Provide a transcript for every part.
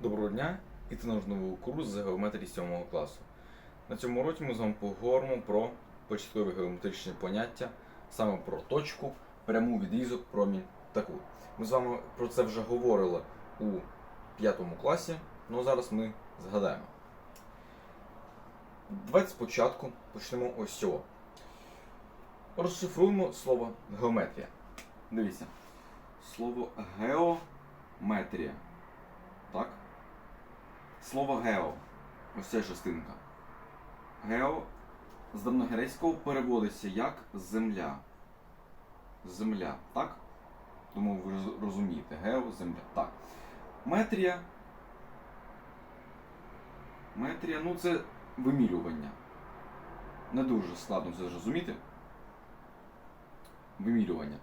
Доброго дня! І це наш новий курс з геометрії 7 класу. На цьому уроці ми з вами поговоримо про початкові геометричні поняття, саме про точку, пряму відрізок, промінь та. Ми з вами про це вже говорили у 5 класі, але зараз ми згадаємо. Давайте спочатку почнемо ось цього. Розшифруємо слово геометрія. Дивіться. Слово геометрія. Слово гео. Ось ця частинка. Гео з давньогрецького переводиться як земля. Земля, так? Думаю, ви розумієте. Гео, земля. Так. Метрія. Метрія, ну це вимірювання. Не дуже складно це зрозуміти. Вимірювання.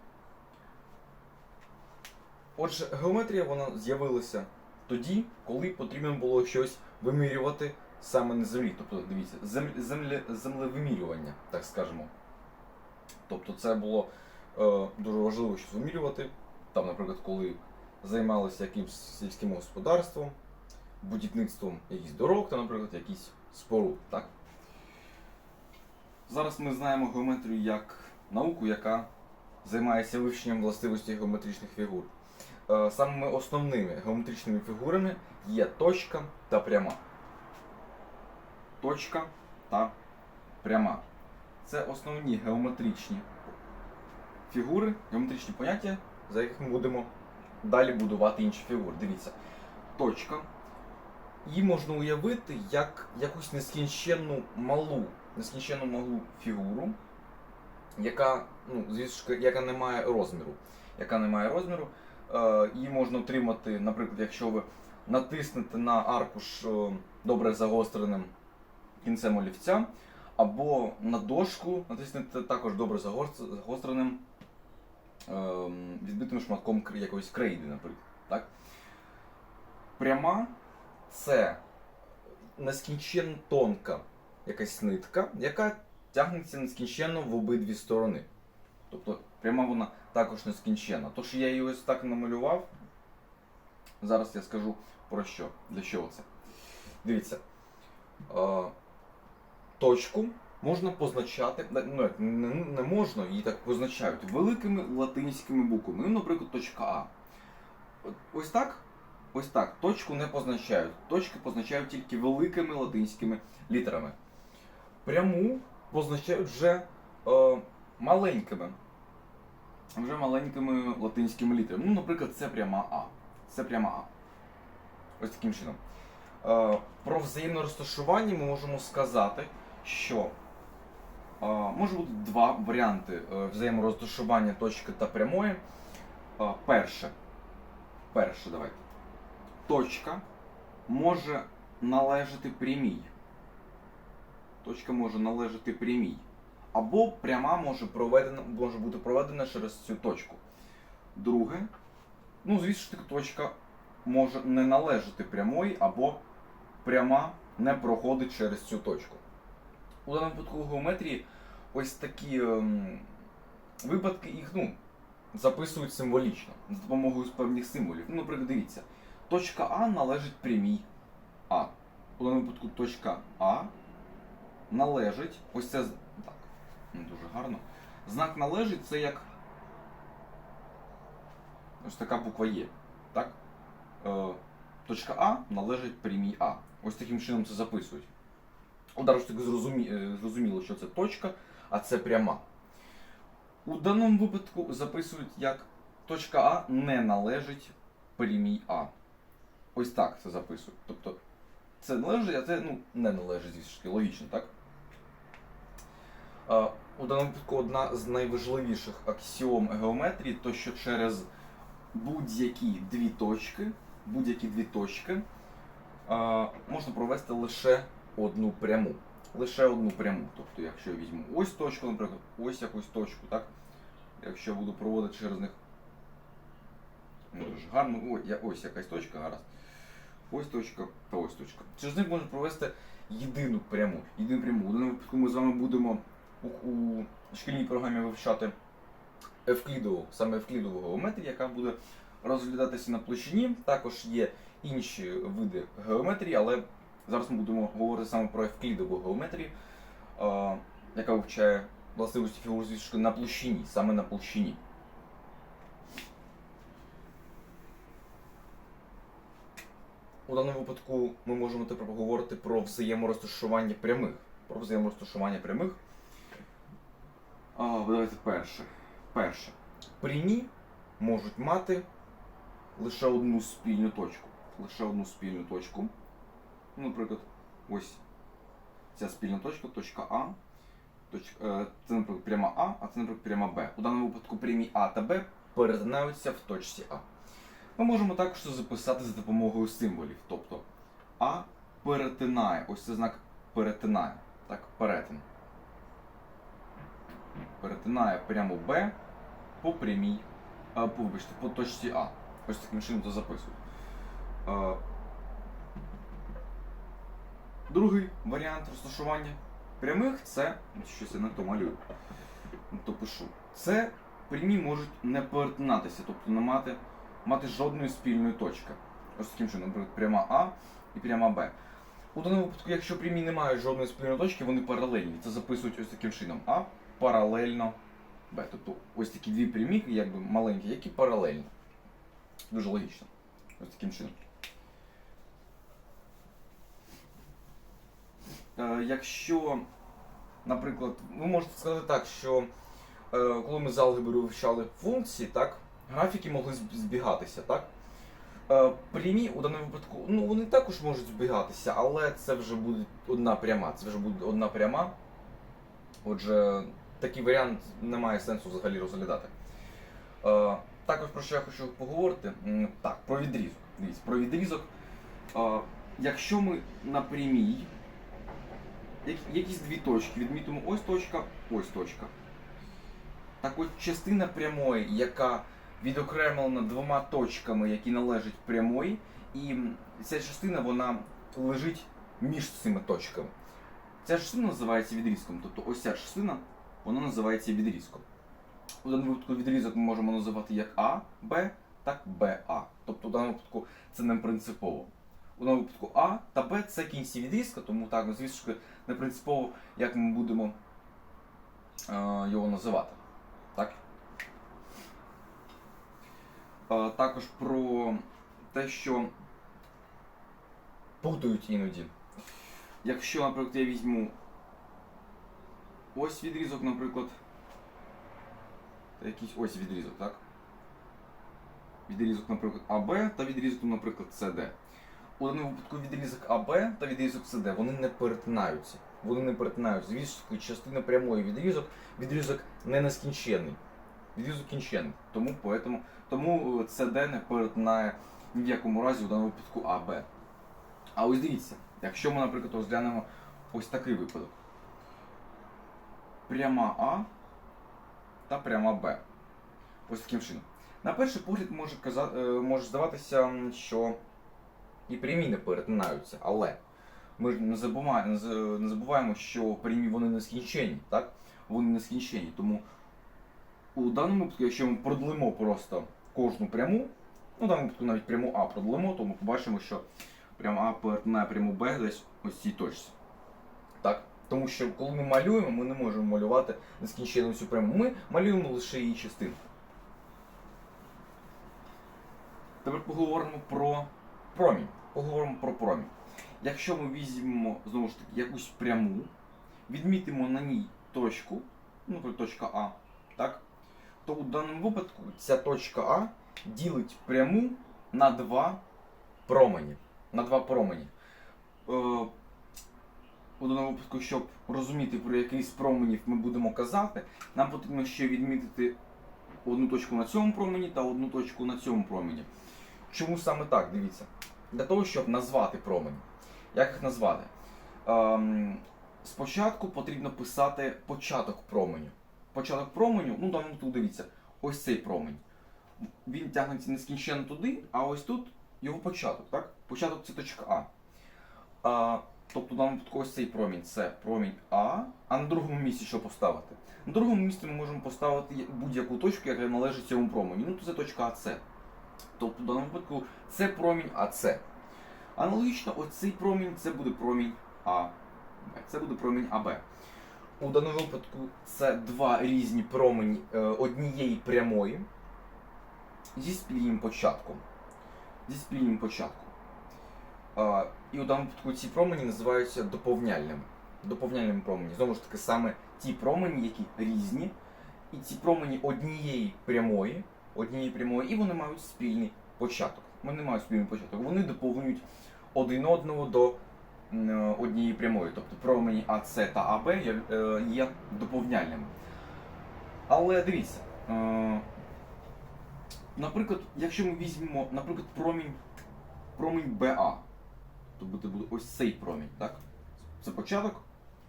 Отже, геометрія вона з'явилася тоді, коли потрібно було щось вимірювати саме на землі. Тобто, дивіться, землі, землі, землевимірювання, так скажемо. Тобто це було е, дуже важливо щось вимірювати. Там, наприклад, коли займалися якимсь сільським господарством, будівництвом якихось дорог, та, наприклад, якісь споруд. Так? Зараз ми знаємо геометрію як науку, яка займається вивченням властивості геометричних фігур. Е, Самими основними геометричними фігурами є точка та пряма. Точка та пряма. Це основні геометричні фігури, геометричні поняття, за яких ми будемо далі будувати інші фігури. Дивіться, точка. Її можна уявити як якусь нескінченну малу, нескінченну малу фігуру, яка, ну, звісно, яка не має розміру. Яка не має розміру. Е, Її можна отримати, наприклад, якщо ви натиснете на аркуш е, добре загостреним кінцем олівця, або на дошку натиснете також добре загостреним ем, відбитим шматком якоїсь крейди, наприклад. Так? Пряма це нескінченно тонка якась нитка, яка тягнеться нескінченно в обидві сторони. Тобто пряма вона також нескінченна. Тож я її ось так намалював. Зараз я скажу про що, для чого це. Дивіться. Е, точку можна позначати, ну не, можна, її так позначають великими латинськими буквами. Ну, наприклад, точка А. Ось так. Ось так. Точку не позначають. Точки позначають тільки великими латинськими літерами. Пряму позначають вже е, маленькими. Вже маленькими латинськими літерами. Ну, наприклад, це пряма А. Це пряма А. Ось таким чином. Е, Про взаємне розташування ми можемо сказати, що е, може бути два варіанти е, взаєморозташування точки та прямої. Перше. Перше, давайте. Точка може належати прямій. Точка може належати прямій. Або пряма може, проведена, може бути проведена через цю точку. Друге, ну, звісно точка може не належати прямої, або пряма не проходить через цю точку. У даному випадку геометрії ось такі ем, випадки їх ну, записують символічно з допомогою певних символів. Ну, наприклад, дивіться, точка А належить прямій А. У даному випадку точка А належить. Ось так, не дуже гарно. Знак належить це як ось така буква Є. Так? Е, точка А належить прямій А. Ось таким чином це записують. Таки зрозумі... е, зрозуміло, що це точка, а це пряма. У даному випадку записують як точка А не належить прямій А. Ось так це записують. Тобто це належить, а це ну, не належить, звісно логічно, так? У даному випадку одна з найважливіших аксіом геометрії, то що через будь-які дві точки, будь-які дві точки е, можна провести лише одну пряму. Лише одну пряму. Тобто, якщо я візьму ось точку, наприклад, ось якусь точку, так? Якщо я буду проводити через них. Не дуже гарно, ой, я, ось якась точка, гаразд. Ось точка та ось точка. Через них можна провести єдину пряму. Єдину пряму. У даному випадку ми з вами будемо у, шкільній програмі вивчати евклідову, саме евклідову геометрію, яка буде розглядатися на площині. Також є інші види геометрії, але зараз ми будемо говорити саме про евклідову геометрію, яка вивчає властивості фігур зв'язку на площині, саме на площині. У даному випадку ми можемо тепер поговорити про взаєморозташування прямих. Про взаєморозташування прямих. А, давайте перше. Перше. Прямі можуть мати лише одну спільну точку. Лише одну спільну точку. Ну, Наприклад, ось ця спільна точка, точка А. Точка, е, це, наприклад, пряма А, а це, наприклад, пряма Б. У даному випадку прямі А та Б перетинаються в точці А. Ми можемо також записати за допомогою символів. Тобто А перетинає, ось це знак перетинає. Так, перетин. Перетинає пряму Б по прямій, а, по, вибачте, по точці А. Ось таким чином це записують. Е, Другий варіант розташування прямих це. Щось я не то малюю. То пишу. Це прямі можуть не перетинатися, тобто не мати, мати жодної спільної точки. Ось таким чином, наприклад, пряма А і пряма Б. У даному випадку, якщо прямі не мають жодної спільної точки, вони паралельні. Це записують ось таким чином. А паралельно Б. Тобто ось такі дві прямі, якби маленькі, які паралельні. Дуже логічно. Ось таким чином. Е, якщо, наприклад, ви можете сказати так, що е, коли ми з алгебри вивчали функції, так, графіки могли збігатися, так? Е, прямі у даному випадку, ну вони також можуть збігатися, але це вже буде одна пряма. Це вже буде одна пряма. Отже, такий варіант не має сенсу взагалі розглядати. Е, також про що я хочу поговорити. Так, про відрізок. Дивіться, про відрізок. Е, якщо ми на прямій як- якісь дві точки, відмітимо ось точка, ось точка. Так от частина прямої, яка відокремлена двома точками, які належать прямої, і ця частина вона лежить між цими точками. Ця частина називається відрізком, тобто ось ця частина вона називається відрізком. У даному випадку відрізок ми можемо називати як А, Б, так БА. Тобто в даному випадку це не принципово. У даному випадку А та Б це кінці відрізка, тому так, ну, звісно, не принципово, як ми будемо е, його називати. Так? Е, також про те, що путають іноді. Якщо, наприклад, я візьму ось відрізок, наприклад, та якийсь ось відрізок, так? Відрізок, наприклад, АБ та відрізок, наприклад, СД. У даному випадку відрізок АБ та відрізок СД вони не перетинаються. Вони не перетинаються. Звісно, частина прямої відрізок, відрізок не нескінченний. Відрізок кінченний. Тому, поэтому, тому е, СД не перетинає ні в якому разі у даному випадку АБ. А ось дивіться, якщо ми, наприклад, розглянемо ось такий випадок. Пряма А та пряма Б. Ось таким чином. На перший погляд може, каза... е, може здаватися, що і прямі не перетинаються, але ми ж не забуваємо, не за- не забуваємо, що прямі вони нескінченні, так? Вони нескінченні. Тому у даному випадку, якщо ми продлимо просто кожну пряму, ну в даному випадку навіть пряму А продлимо, то ми побачимо, що пряма А перетинає пряму Б десь ось цій точці. Тому що коли ми малюємо, ми не можемо малювати нескінченну цю пряму. Ми малюємо лише її частинку. Тепер поговоримо про промінь. Поговоримо про промінь. Якщо ми візьмемо знову ж таки якусь пряму, відмітимо на ній точку, ну, точка А, так? то у даному випадку ця точка А ділить пряму на два промені. На два промені. У даному випадку, щоб розуміти, про який з променів ми будемо казати, нам потрібно ще відмітити одну точку на цьому промені та одну точку на цьому промені. Чому саме так? Дивіться. Для того, щоб назвати промені. Як їх назвати? Ем, спочатку потрібно писати початок променю. Початок променю, ну там тут дивіться, ось цей промень. Він тягнеться нескінченно туди, а ось тут його початок, так? Початок це точка А. тобто випадку ось цей промінь це промінь А, а на другому місці що поставити? На другому місці ми можемо поставити будь-яку точку, яка належить цьому промені. Ну, то це точка АЦ. Тобто в даному випадку це промінь АЦ. Аналогічно, оцей промінь це буде промінь А. Це буде промінь АБ. У даному випадку це два різні промені е, однієї прямої зі спільним початком. Зі спільним початком. І у даному випадку ці промені називаються доповняльними. Доповняльними промені. Знову ж таки, саме ті промені, які різні, і ці промені однієї прямої, однієї прямої, і вони мають спільний початок. Вони мають спільний початок. Вони доповнюють один одного до е, однієї прямої. Тобто промені АС та АБ є, е, є доповняльними. Але дивіться, е, наприклад, якщо ми візьмемо, наприклад, промінь, промінь БА, то буде, ось цей промінь, так? Це початок,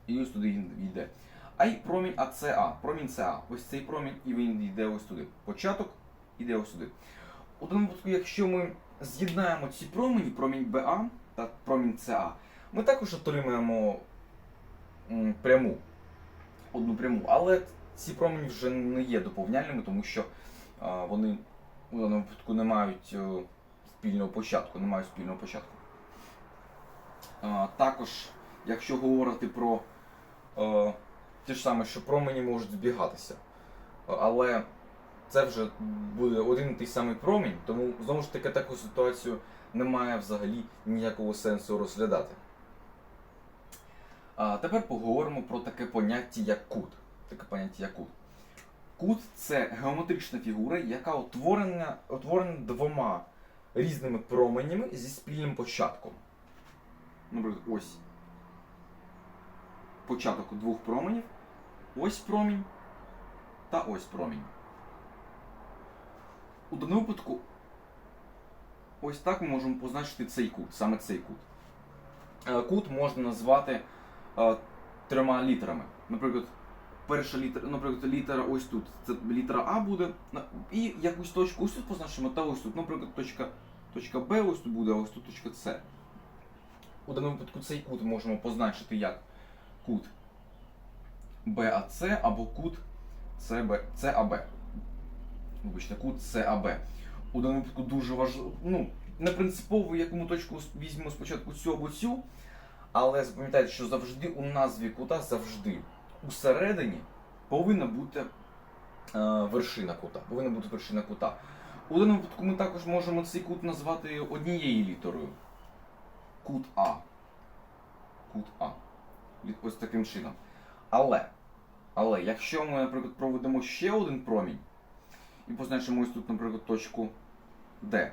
і ось туди йде. А й промінь АЦА, промінь СА. Ось цей промінь, і він йде ось туди. Початок іде ось сюди. У даному випадку, якщо ми з'єднаємо ці промені, промінь БА та промінь СА, ми також отримаємо пряму, одну пряму. Але ці промені вже не є доповняльними, тому що вони у даному випадку не мають е, спільного початку. Не мають спільного початку. А, також, якщо говорити про е, те ж саме, що промені можуть збігатися. Е, Але це вже буде один і той самий промінь, тому знову ж таки таку ситуацію немає взагалі ніякого сенсу розглядати. А тепер поговоримо про таке поняття як кут. Таке поняття як кут. Кут це геометрична фігура, яка утворена, утворена двома різними променями зі спільним початком. Наприклад, ось початок двох променів, ось промінь та ось промінь. У даному випадку ось так ми можемо позначити цей кут, саме цей кут. Е, Кут можна назвати е, трьома літерами. Наприклад, перша літера, наприклад, літера ось тут. Це літера А буде. І якусь точку ось тут позначимо, та ось тут. Наприклад, точка, точка Б ось тут буде, а ось тут точка С. У даному випадку цей кут можемо позначити як кут БАЦ або кут ЦАБ. Вибачте, кут ЦАБ. У даному випадку дуже важливо. Ну, не принципово, яку точку візьмемо спочатку цю або цю. Але запам'ятайте, що завжди у назві кута завжди усередині повинна бути е, вершина кута. Повинна бути вершина кута. У даному випадку ми також можемо цей кут назвати однією літерою. Кут А. Кут А. Ось таким чином. Але, але якщо ми, наприклад, проведемо ще один промінь і позначимо ось тут, наприклад, точку D,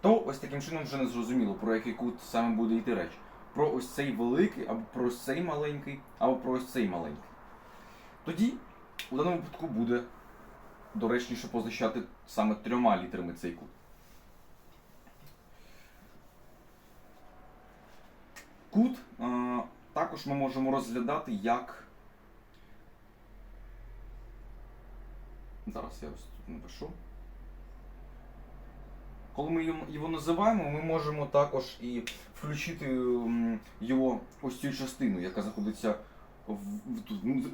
то ось таким чином вже не зрозуміло, про який кут саме буде йти реч. Про ось цей великий, або про ось цей маленький, або про ось цей маленький. Тоді у даному випадку буде доречніше позначати саме трьома літерами цей кут. Кут також ми можемо розглядати як. Зараз я ось тут напишу. Коли ми його- називаємо, ми можемо також і включити його ось цю частину, яка знаходиться в,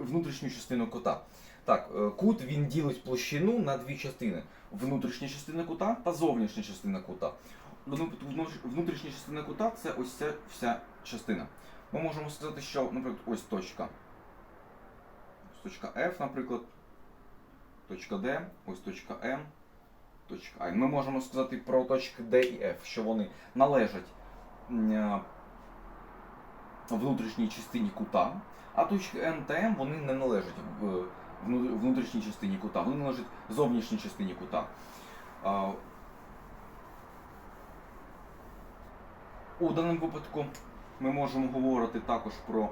внутрішню частину кота. Так, е, кут він ділить площину на дві частини: внутрішня частина кута та зовнішня частина кута. Ну, Внутрішня частина кута це ось ця вся частина. Ми можемо сказати, що, наприклад, ось точка. Ось точка F, наприклад, точка D, ось точка M, точка. І Ми можемо сказати про точки D і F, що вони належать е, внутрішній частині кута, а точки N та M вони не належать в внутрішній частині кута, вони належать зовнішній частині кута. У даному випадку ми можемо говорити також про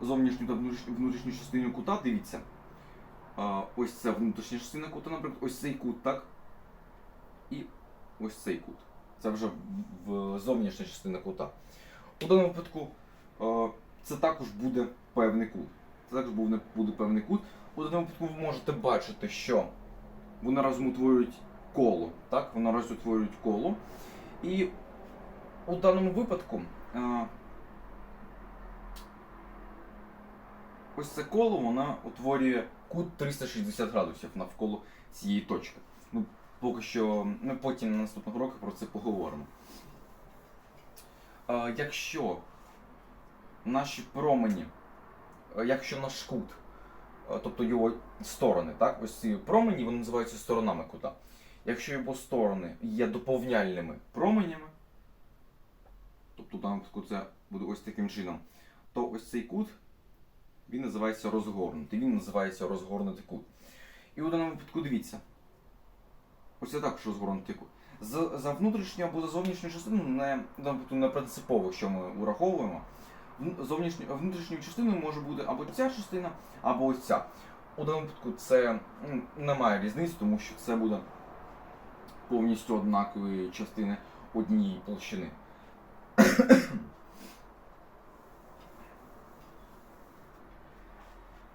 зовнішню та внутрішню частину кута. Дивіться. Ось це внутрішня частина кута, наприклад, ось цей кут, так? І ось цей кут. Це вже в- зовнішня частина кута. У даному випадку це також буде певний кут. Це також буде певний кут. У даному випадку ви можете бачити, що вони разом утворюють коло. Так? Вони разом утворюють коло. І у даному випадку ось це коло вона утворює кут 360 градусів навколо цієї точки. Ну, поки що ми потім на наступних уроках про це поговоримо. е, якщо наші промені, е, якщо наш кут, е, тобто його сторони, так, ось ці промені, вони називаються сторонами кута. Якщо його сторони є доповняльними променями, тобто випадку це буде ось таким чином, то ось цей кут він називається розгорнутий, він називається розгорнутий кут. І у даному випадку дивіться. Ось це також розгорнутий кут. З, за внутрішню або за зовнішню частину не, випадку не принципово, що ми ураховуємо. Зовнішню, внутрішньою частиною може бути або ця частина, або ось ця. У даному випадку це немає різниці, тому що це буде повністю однакові частини однієї площини.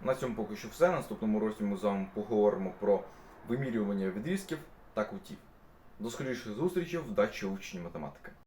На цьому поки що все. Наступному році ми з вами поговоримо про вимірювання відрізків та кутів. До скоріших зустрічей, вдачі учні математики.